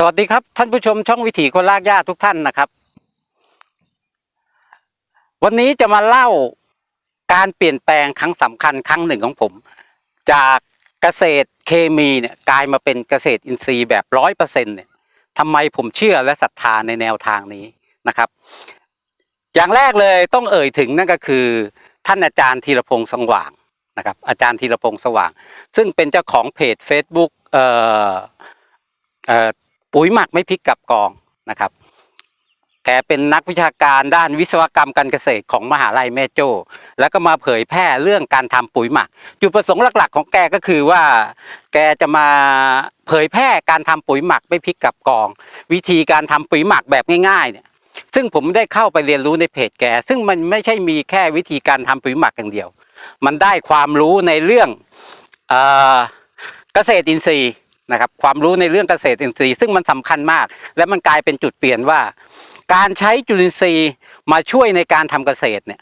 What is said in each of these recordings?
สวัสดีครับท่านผู้ชมช่องวิถีคนลากหญ้าทุกท่านนะครับ วันนี้จะมาเล่าการเปลี่ยนแปลงครั้งสำคัญครั้งหนึ่งของผม จากเกษตรเคมีเนี่ยกลายมาเป็นเกษตรอินทรีย์แบบร้อยเปอร์เซ็นต์เนี่ยทำไมผมเชื่อและศรัทธาในแนวทางนี้นะครับ อย่างแรกเลยต้องเอ่ยถึงนั่นก็คือ ท่านอาจารย์ธีรพงษ์สว่างนะครับ อาจารย์ธีรพงษ์สว่าง ซึ่งเป็นเจ้าของเพจ Facebook เอ่อเอ่อ ปุ๋ยหมักไม่พริกกับกองนะครับ แกเป็นนักวิชาการด้านวิศวกรรมการเกษตรของมหาลัยแม่โจ้แล้วก็มาเผยแพร่เรื่องการทำปุ๋ยหมัก จุดประสงค์หลัก ๆ ของแกก็คือว่า แกจะมาเผยแพร่การทำปุ๋ยหมักไม่พริกกับกอง วิธีการทำปุ๋ยหมักแบบง่ายๆเนี่ยซึ่งผมได้เข้าไปเรียนรู้ในเพจแก ซึ่งมันไม่ใช่มีแค่วิธีการทำปุ๋ยหมักอย่างเดียว มันได้ความรู้ในเรื่องเอ่อเกษตรอินทรีย์ นะครับความรู้ในเรื่องเกษตรอินทรีย์ซึ่งมันสำคัญมาก และมันกลายเป็นจุดเปลี่ยนว่า การใช้จุลินทรีย์มาช่วยในการทำเกษตรเนี่ย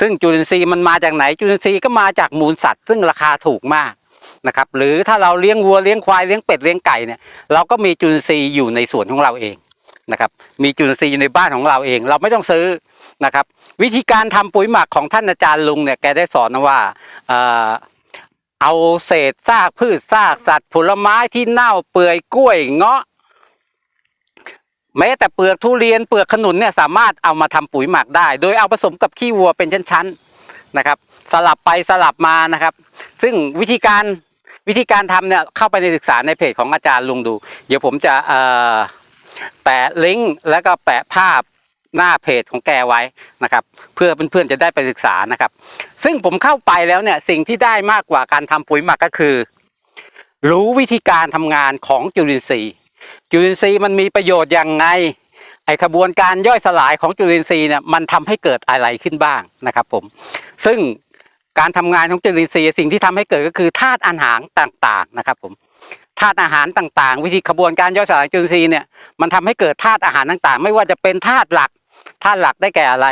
ซึ่งจุลินทรีย์มันมาจากไหนจุลินทรีย์ก็มาจากมูลสัตว์ ซึ่งราคาถูกมากนะครับหรือถ้าเราเลี้ยงวัวเลี้ยงควายเลี้ยงเป็ดเลี้ยงไก่เนี่ยเราก็มีจุลินทรีย์อยู่ในสวนของเราเองนะครับมีจุลินทรีย์อยู่ในบ้านของเราเอง เราไม่ต้องซื้อนะครับวิธีการทำปุ๋ยหมักของท่านอาจารย์ลุงเนี่ยแกได้สอนนะว่า เอาเศษซากพืชซากสัตว์ผลไม้ที่เน่าเปื่อยกล้วยเงาะ แม้แต่เปลือกทุเรียนเปลือกขนุนเนี่ยสามารถเอามาทำปุ๋ยหมักได้ โดยเอาผสมกับขี้วัวเป็นชั้นๆนะครับ สลับไปสลับมานะครับ ซึ่งวิธีการวิธีการทำเนี่ยเข้าไปในศึกษาในเพจของอาจารย์ลุงดู เดี๋ยวผมจะแปะลิงก์แล้วก็แปะภาพ หน้าเพจของแกไว้นะครับ เพื่อเพื่อนๆจะได้ไปศึกษานะครับ ซึ่งผมเข้าไปแล้วเนี่ยสิ่งที่ได้มากกว่าการทำปุ๋ยหมักก็คือ รู้วิธีการทำงานของจุลินทรีย์ จุลินทรีย์มันมีประโยชน์อย่างไงไอขบวนการย่อยสลายของจุลินทรีย์เนี่ยมันทำให้เกิดอะไรขึ้นบ้างนะครับ ผม ซึ่งการทำงานของจุลินทรีย์สิ่งที่ทำให้เกิดก็คือธาตุอาหารต่างๆนะครับ ผมธาตุอาหารต่างๆ วิธีขบวนการย่อยสลายจุลินทรีย์เนี่ยมันทำให้เกิดธาตุอาหารต่างๆ ไม่ว่าจะเป็นธาตุหลัก ธาตุหลักได้แก่อะไร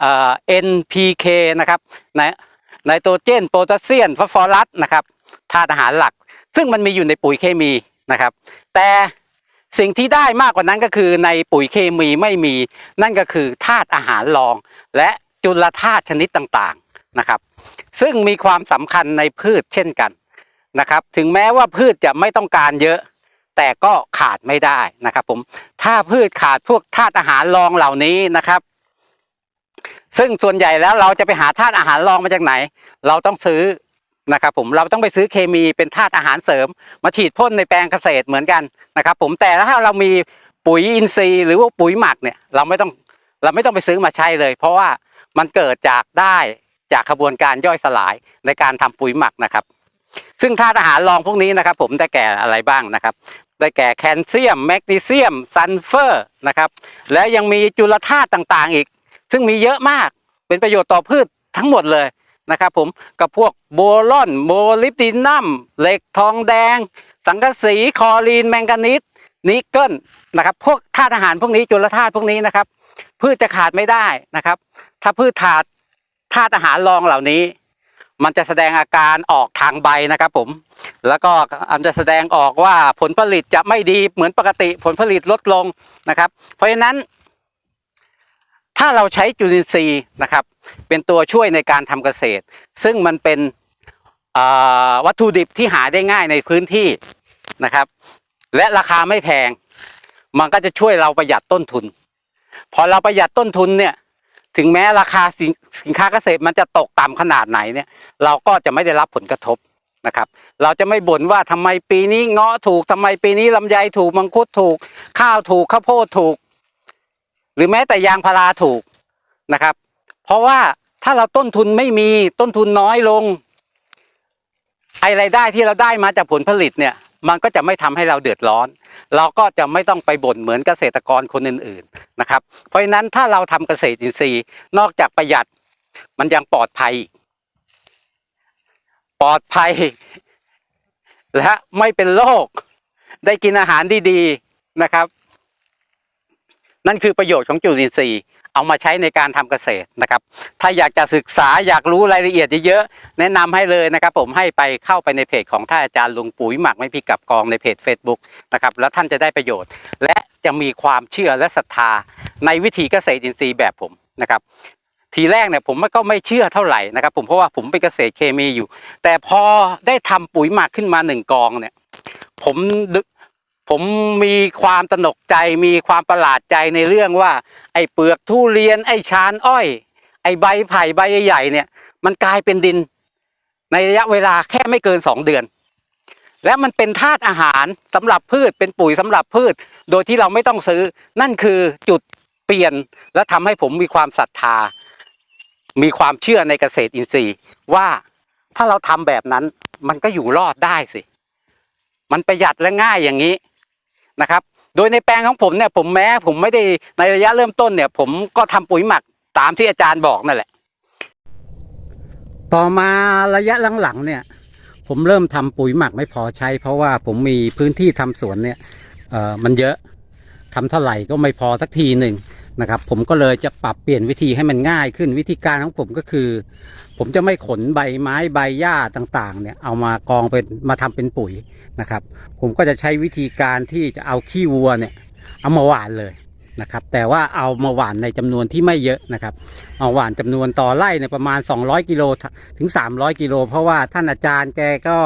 เอ่อ NPK นะครับไนไนโตรเจนโพแทสเซียมฟอสฟอรัสนะครับธาตุอาหารหลัก ซึ่งมันมีอยู่ในปุ๋ยเคมีนะครับ แต่สิ่งที่ได้มากกว่านั้นก็คือในปุ๋ยเคมีไม่มี นั่นก็คือธาตุอาหารรอง และจุลธาตุชนิดต่างๆนะครับ ซึ่งมีความสำคัญในพืชเช่นกันนะครับ ถึงแม้ว่าพืชจะไม่ต้องการเยอะ แต่ก็ขาดไม่ได้นะครับผมถ้าพืชขาดพวกธาตุอาหารรองเหล่านี้นะครับ ซึ่งส่วนใหญ่แล้วเราจะไปหาธาตุอาหารรองมาจากไหน เราต้องซื้อนะครับผมเราต้องไปซื้อเคมีเป็นธาตุอาหารเสริม มาฉีดพ่นในแปลงเกษตรเหมือนกันนะครับ ผมแต่ถ้าเรามีปุ๋ยอินทรีย์ หรือว่าปุ๋ยหมักเนี่ยเราไม่ต้องเราไม่ต้องไปซื้อมาใช้เลย เพราะว่ามันเกิดจากได้จากขบวนการย่อยสลายในการทำปุ๋ยหมักนะครับ ซึ่งธาตุอาหารรองพวกนี้นะครับ ผมได้แก่อะไรบ้างนะครับ ได้แก่แคลเซียม แมกนีเซียม ซัลเฟอร์นะครับ และยังมีจุลธาตุต่างๆอีก ซึ่งมีเยอะมากเป็นประโยชน์ต่อพืชทั้งหมดเลยนะครับผมกับพวกโบรอนโมลิบดินัมเหล็กทองแดง สังกะสีคอรีนแมงกานีสนิกเกิลนะครับพวกธาตุอาหารพวกนี้จุลธาตุพวกนี้นะครับ พืชจะขาดไม่ได้นะครับ ถ้าพืชขาดธาตุอาหารรองเหล่านี้ มันจะแสดงอาการออกทางใบนะครับผม แล้วก็มันจะแสดงออกว่าผลผลิตจะไม่ดีเหมือนปกติผลผลิตลดลงนะครับ เพราะฉะนั้น ถ้าเราใช้จุลินทรีย์นะครับ เป็นตัวช่วยในการทำเกษตร ซึ่งมันเป็นวัตถุดิบที่หาได้ง่ายในพื้นที่นะครับ และราคาไม่แพง มันก็จะช่วยเราประหยัดต้นทุน พอเราประหยัดต้นทุนเนี่ย ถึงแม้ราคาสินสินค้าเกษตรมันจะตกต่ำขนาดไหนเนี่ย เราก็จะไม่ได้รับผลกระทบนะครับ เราจะไม่บ่นว่าทำไมปีนี้เงาะถูกทำไมปีนี้ลำไยถูกมังคุดถูก ข้าวถูกข้าวโพดถูก หรือแม้แต่ยางพาราถูกนะครับ เพราะว่าถ้าเราต้นทุนไม่มีต้นทุนน้อยลงไอรายได้ที่เราได้มาจากผลผลิตเนี่ย มันก็จะไม่ทำให้เราเดือดร้อน เราก็จะไม่ต้องไปบ่นเหมือนเกษตรกรคนอื่นๆนะครับ เพราะฉะนั้นถ้าเราทำเกษตรอินทรีย์ นอกจากประหยัดมันยังปลอดภัย ปลอดภัย และไม่เป็นโรคได้กินอาหารดีๆนะครับ นั่นคือประโยชน์ของจุลินทรีย์ เอามาใช้ในการทำเกษตรนะครับ ถ้าอยากจะศึกษาอยากรู้รายละเอียดเยอะๆแนะนำให้เลยนะครับ ผมให้ไปเข้าไปในเพจของท่านอาจารย์ลุงปุ๋ยหมักไม่พิกับกองในเพจ Facebook นะครับแล้วท่านจะได้ประโยชน์ และจะมีความเชื่อและศรัทธาในวิธีเกษตรอินทรีย์แบบผมนะครับทีแรกเนี่ยผมก็ไม่เชื่อเท่าไหร่นะครับ ผมเพราะว่าผมเป็นเกษตรเคมีอยู่ แต่พอได้ทำปุ๋ยหมักขึ้นมาหนึ่งกองเนี่ย ผมนึก ผมมีความตระหนกใจมีความประหลาดใจในเรื่องว่า ไอ้เปลือกทุเรียนไอ้ชานอ้อย ไอ้ใบไผ่ใบใหญ่ๆเนี่ย มันกลายเป็นดิน ในระยะเวลาแค่ไม่เกินสองเดือน และมันเป็นธาตุอาหารสำหรับพืชเป็นปุ๋ยสำหรับพืช โดยที่เราไม่ต้องซื้อ นั่นคือจุดเปลี่ยนและทำให้ผมมีความศรัทธา มีความเชื่อในเกษตรอินทรีย์ว่าถ้าเราทำแบบนั้นมันก็อยู่รอดได้สิ มันประหยัดและง่ายอย่างนี้ นะครับ โดยในแปลงของผมเนี่ยผมแม้ผมไม่ได้ในระยะเริ่มต้นเนี่ย ผมก็ทำปุ๋ยหมักตามที่อาจารย์บอกนั่นแหละ ต่อมาระยะหลังๆเนี่ย ผมเริ่มทำปุ๋ยหมักไม่พอใช้ เพราะว่าผมมีพื้นที่ทำสวนเนี่ยเอ่อมันเยอะทำเท่าไหร่ก็ไม่พอสักทีหนึ่ง นะครับ ผมก็เลยจะปรับเปลี่ยนวิธีให้มันง่ายขึ้นวิธีการของผมก็คือ ผมจะไม่ขนใบไม้ใบหญ้าต่างๆ เนี่ยเอามากองเป็นมาทำเป็นปุ๋ยนะครับ ผมก็จะใช้วิธีการที่จะเอาขี้วัวเนี่ยเอามาหว่านเลย นะครับ แต่ว่าเอามาหว่านในจำนวนที่ไม่เยอะนะครับ เอาหว่านจำนวนต่อไร่เนี่ยประมาณ 200 กิโลถึง 300 กิโล เพราะว่าท่านอาจารย์แกก็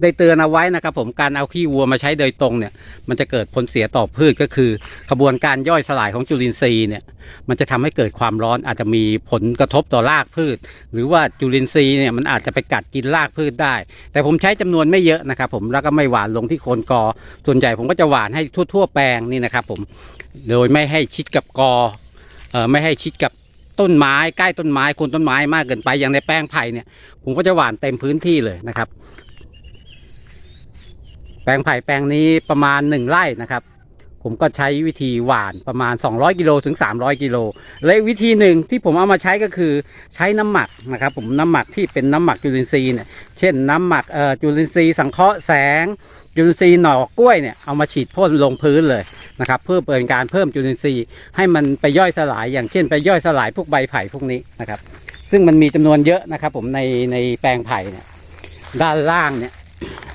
ได้เตือนเอาไว้นะครับ ผมการเอาขี้วัวมาใช้โดยตรงเนี่ย มันจะเกิดผลเสียต่อพืชก็คือ กระบวนการย่อยสลายของจุลินทรีย์เนี่ย มันจะทำให้เกิดความร้อนอาจจะมีผลกระทบต่อรากพืช หรือว่าจุลินทรีย์เนี่ยมันอาจจะไปกัดกินรากพืชได้ แต่ผมใช้จำนวนไม่เยอะนะครับ ผมแล้วก็ไม่หวานลงที่โคนกอ ส่วนใหญ่ผมก็จะหวานให้ทั่ว ๆ แปลงนี่นะครับ ผม โดยไม่ให้ชิดกับกอเอ่อไม่ให้ชิดกับต้นไม้ใกล้ต้นไม้โคนต้นไม้มากเกินไปอย่างในแปลงไผ่เนี่ย ผมก็จะหว่านเต็มพื้นที่เลยนะครับ แปลงไผ่แปลงนี้ประมาณหนึ่งไร่นะครับ ผมก็ใช้วิธีหว่านประมาณ 200กิโลถึง 300กิโลและวิธีหนึ่งที่ผมเอามาใช้ก็คือใช้น้ำหมักนะครับ ผมน้ำหมักที่เป็นน้ำหมักจุลินทรีย์เนี่ยเช่นน้ำหมักเอ่อจุลินทรีย์สังเคราะห์แสง จุลินทรีย์หน่อกล้วยเนี่ยเอามาฉีดพ่นลงพื้นเลยนะครับเพื่อเป็นการเพิ่มจุลินทรีย์ให้มันไปย่อยสลาย อย่างเช่น ไปย่อยสลายพวกใบไผ่พวกนี้นะครับ ซึ่งมันมีจำนวนเยอะนะครับ ผมในในแปลงไผ่เนี่ยด้านล่างเนี่ย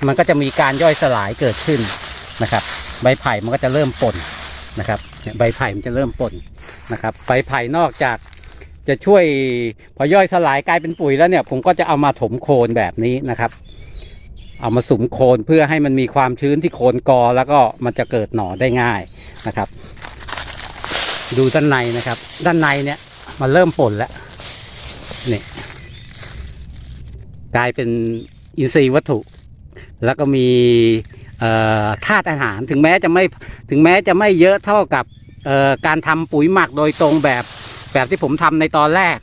มันก็จะมีการย่อยสลายเกิดขึ้นนะครับ ใบไผ่มันก็จะเริ่มป่นนะครับเนี่ยใบไผ่มันจะเริ่มป่นนะครับใบไผ่นอกจากจะช่วยพอย่อยสลายกลายเป็นปุ๋ยแล้วเนี่ยผมก็จะเอามาถมโคนแบบนี้นะครับ เอามาสุมโคนเพื่อให้มันมีความชื้นที่โคนกอแล้วก็มันจะเกิดหน่อได้ง่ายนะครับ ดูด้านในนะครับ ด้านในเนี่ยมันเริ่มป่นแล้วนี่กลายเป็นอินทรีย์วัตถุ แล้วก็มีเอ่อธาตุอาหารถึงแม้จะไม่ถึงแม้จะไม่เยอะเท่ากับเอ่อการทำปุ๋ยหมักโดยตรงแบบแบบที่ผมทำในตอนแรก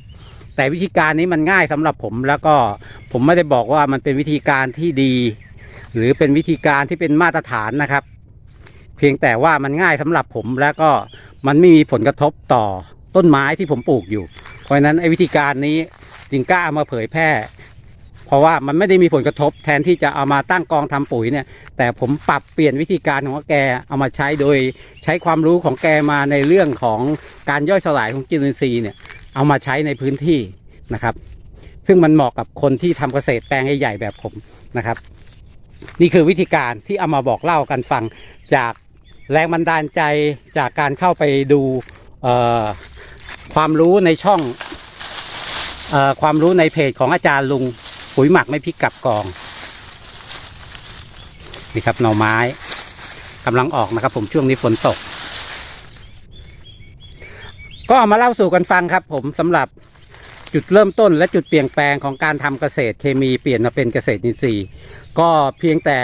แต่วิธีการนี้มันง่ายสำหรับผมแล้วก็ผมไม่ได้บอกว่ามันเป็นวิธีการที่ดี หรือเป็นวิธีการที่เป็นมาตรฐานนะครับ เพียงแต่ว่ามันง่ายสำหรับผมแล้วก็มันไม่มีผลกระทบต่อต้นไม้ที่ผมปลูกอยู่ เพราะฉะนั้นไอ้วิธีการนี้จึงกล้าเอามาเผยแพร่ เพราะว่ามันไม่ได้มีผลกระทบแทนที่จะเอามาตั้งกองทำปุ๋ยเนี่ย แต่ผมปรับเปลี่ยนวิธีการของแกเอามาใช้โดยใช้ความรู้ของแกมาในเรื่องของการย่อยสลายของจุลินทรีย์เนี่ย เอามาใช้ในพื้นที่นะครับ ซึ่งมันเหมาะกับคนที่ทำเกษตรแปลงใหญ่ๆแบบผมนะครับ นี่คือวิธีการที่เอามาบอกเล่ากันฟังจากแรงบันดาลใจจากการเข้าไปดูความรู้ในช่องออความรู้ในเพจของอาจารย์ลุงปุ๋ยหมักไม่พริกกับกองนี่ครับหน่อไม้กำลังออกนะครับ ผมช่วงนี้ฝนตก ก็เอามาเล่าสู่กันฟังครับ ผมสำหรับจุดเริ่มต้นและจุดเปลี่ยนแปลงของการทำเกษตรเคมีเปลี่ยนมาเป็นเกษตรอินทรีย์ ก็เพียงแต่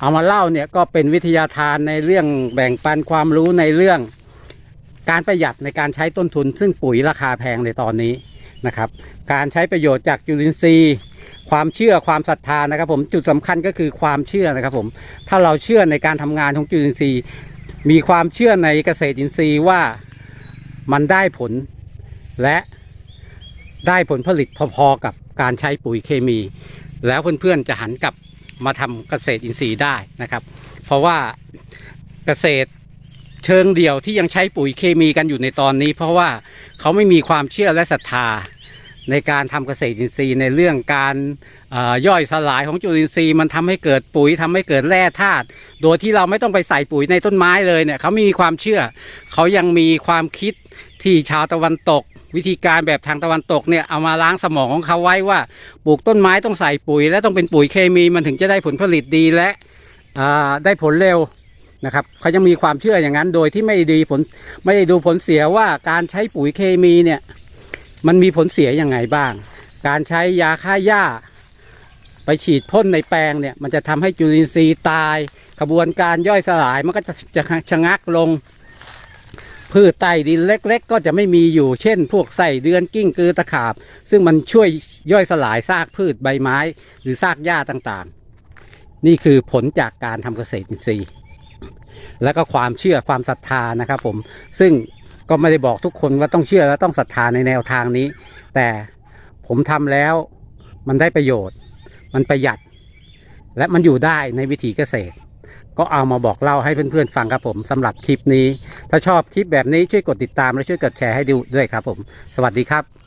เอามาเล่าเนี่ยก็เป็นวิทยาทานในเรื่องแบ่งปันความรู้ในเรื่องการประหยัดในการใช้ต้นทุน ซึ่งปุ๋ยราคาแพงในตอนนี้นะครับ การใช้ประโยชน์จากจุลินทรีย์ ความเชื่อความศรัทธานะครับผมจุดสำคัญก็คือความเชื่อนะครับผมถ้าเราเชื่อในการทำงานของจุลินทรีย์ มีความเชื่อในเกษตรอินทรีย์ว่า มันได้ผลและได้ผลผลิตพอๆกับการใช้ปุ๋ยเคมี แล้วเพื่อนๆจะหันกลับมาทำเกษตรอินทรีย์ได้นะครับ เพราะว่าเกษตรเชิงเดี่ยวที่ยังใช้ปุ๋ยเคมีกันอยู่ในตอนนี้ เพราะว่าเขาไม่มีความเชื่อและศรัทธาในการทำเกษตรอินทรีย์ในเรื่องการย่อยสลายของจุลินทรีย์มันทำให้เกิดปุ๋ยทำให้เกิดแร่ธาตุโดยที่เราไม่ต้องไปใส่ปุ๋ยในต้นไม้เลยเนี่ยเขาไม่มีความเชื่อ เขายังมีความคิด ที่ชาวตะวันตก วิธีการแบบทางตะวันตกเนี่ยเอามาล้างสมองของเขาไว้ว่า ปลูกต้นไม้ต้องใส่ปุ๋ย และต้องเป็นปุ๋ยเคมีมันถึงจะได้ผลผลิตดีและได้ผลเร็วนะครับเขายังมีความเชื่ออย่างนั้นโดยที่ไม่ดีผลไม่ได้ดูผลเสียว่าการใช้ปุ๋ยเคมีเนี่ยมันมีผลเสียยังไงบ้าง การใช้ยาฆ่าหญ้า ไปฉีดพ่นในแปลงเนี่ยมันจะทำให้จุลินทรีย์ตาย กระบวนการย่อยสลายมันก็จะจะชะงักลง พืชใต้ดินเล็กๆ ก็จะไม่มีอยู่เช่น พวกไส้เดือนกิ้งกือตะขาบ ซึ่งมันช่วยย่อยสลายซากพืชใบไม้ หรือซากหญ้าต่างๆ นี่คือผลจากการทำเกษตรอินทรีย์ และก็ความเชื่อความศรัทธานะครับผมซึ่งก็ไม่ได้บอกทุกคนว่าต้องเชื่อและต้องศรัทธาในแนวทางนี้ แต่ผมทำแล้วมันได้ประโยชน์ มันประหยัด และมันอยู่ได้ในวิถีเกษตร ก็เอามาบอกเล่าให้เพื่อนๆฟังครับผมสำหรับคลิปนี้ ถ้าชอบคลิปแบบนี้ช่วยกดติดตามและช่วยกดแชร์ให้ดูด้วยครับผม สวัสดีครับ